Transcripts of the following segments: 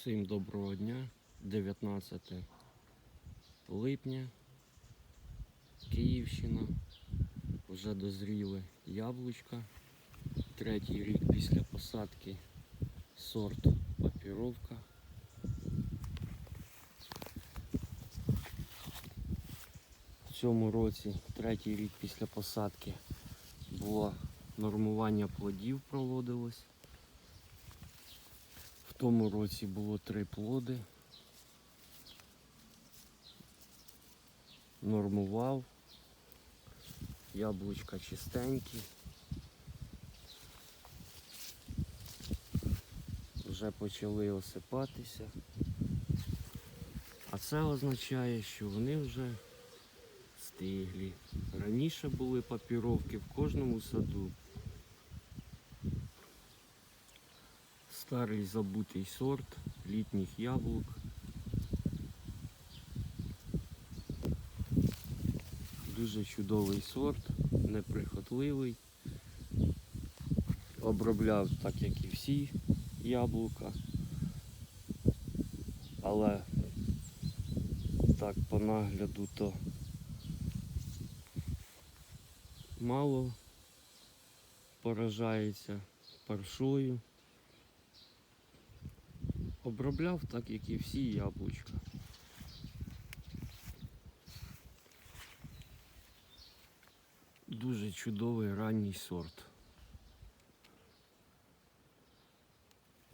Всім доброго дня. 19 липня. Київщина. Вже дозріли яблучка. Третій рік після посадки сорт папіровка. В цьому році, третій рік після посадки, було нормування плодів проводилось. В тому році було три плоди. Нормував. Яблучка чистенькі. Вже почали осипатися. А це означає, що вони вже стиглі. Раніше були папіровки в кожному саду. Старий забутий сорт літніх яблук. Дуже чудовий сорт, неприхотливий. Обробляв так, як і всі яблука. Але так по нагляду то мало поражається паршою. Обробляв так, як і всі яблучка. Дуже чудовий ранній сорт.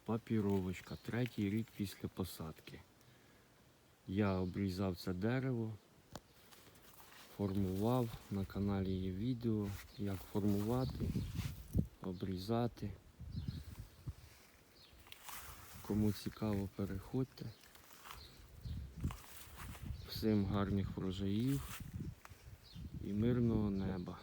Папіровочка, третій рік після посадки. Я обрізав це дерево, формував, на каналі є відео, як формувати, обрізати. Кому цікаво, переходьте. Всім гарних врожаїв і мирного неба.